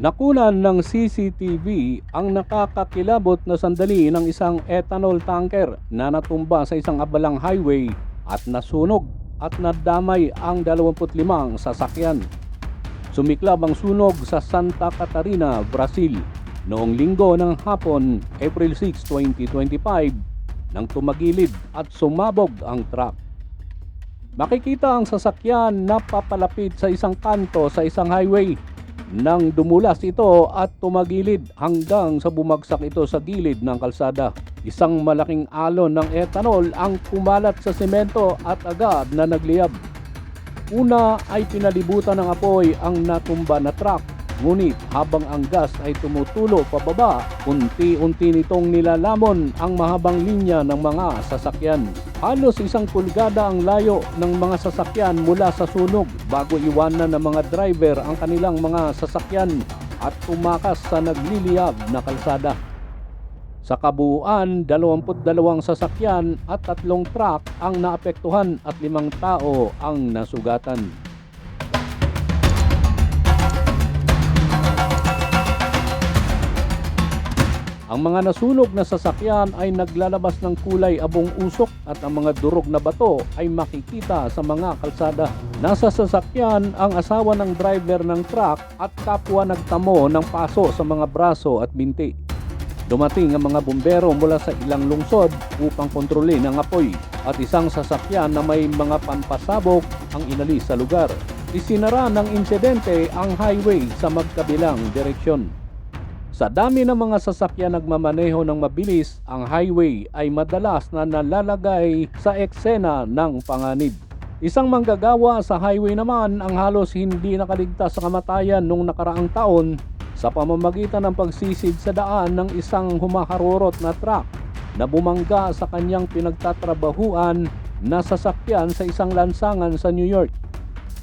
Nakunan ng CCTV ang nakakakilabot na sandali ng isang ethanol tanker na natumba sa isang abalang highway at nasunog at nadamay ang 25 sasakyan. Sumiklab ang sunog sa Santa Catarina, Brazil noong linggo ng hapon, April 6, 2025 nang tumagilid at sumabog ang truck. Makikita ang sasakyan na papalapit sa isang kanto sa isang highway nang dumulas ito at tumagilid hanggang sa bumagsak ito sa gilid ng kalsada. Isang malaking alon ng ethanol ang kumalat sa semento at agad na nagliyab. Una ay pinalibutan ng apoy ang natumba na truck. Ngunit habang ang gas ay tumutulo pababa, unti-unti nitong nilalamon ang mahabang linya ng mga sasakyan. Halos isang pulgada ang layo ng mga sasakyan mula sa sunog bago iwanan ng mga driver ang kanilang mga sasakyan at tumakas sa nagliliyab na kalsada. Sa kabuuan, 22 sasakyan at tatlong truck ang naapektuhan at limang tao ang nasugatan. Ang mga nasunog na sasakyan ay naglalabas ng kulay abong usok at ang mga durog na bato ay makikita sa mga kalsada. Nasa sasakyan ang asawa ng driver ng truck at kapwa nagtamo ng paso sa mga braso at binti. Dumating ang mga bumbero mula sa ilang lungsod upang kontrolin ang apoy at isang sasakyan na may mga pampasabog ang inalis sa lugar. Isinara ng insidente ang highway sa magkabilang direksyon. Sa dami ng mga sasakyan nagmamaneho ng mabilis, ang highway ay madalas na nalalagay sa eksena ng panganib. Isang manggagawa sa highway naman ang halos hindi nakaligtas sa kamatayan nung nakaraang taon sa pamamagitan ng pagsisid sa daan ng isang humaharurot na truck na bumangga sa kanyang pinagtatrabahuan na sasakyan sa isang lansangan sa New York.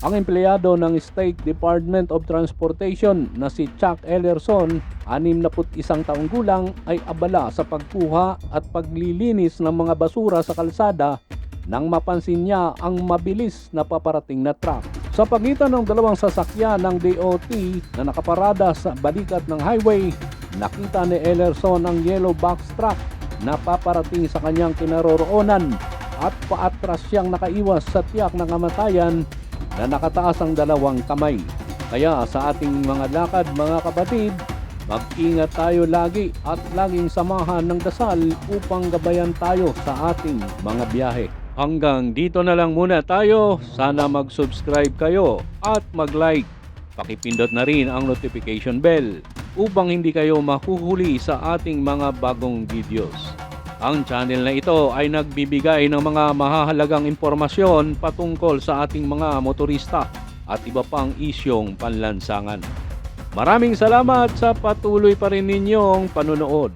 Ang empleyado ng State Department of Transportation na si Chuck Ellerson, 61 taong gulang, ay abala sa pagkuha at paglilinis ng mga basura sa kalsada nang mapansin niya ang mabilis na paparating na truck. Sa pagitan ng dalawang sasakyan ng DOT na nakaparada sa balikat ng highway, nakita ni Ellerson ang yellow box truck na paparating sa kanyang kinaroroonan at paatras siyang nakaiwas sa tiyak ng kamatayan na nakataas ang dalawang kamay. Kaya sa ating mga lakad mga kapatid, mag-ingat tayo lagi at laging samahan ng dasal upang gabayan tayo sa ating mga biyahe. Hanggang dito na lang muna tayo. Sana mag-subscribe kayo at mag-like. Pakipindot na rin ang notification bell upang hindi kayo mahuhuli sa ating mga bagong videos. Ang channel na ito ay nagbibigay ng mga mahahalagang impormasyon patungkol sa ating mga motorista at iba pang isyong panlansangan. Maraming salamat sa patuloy pa rin ninyong panunood.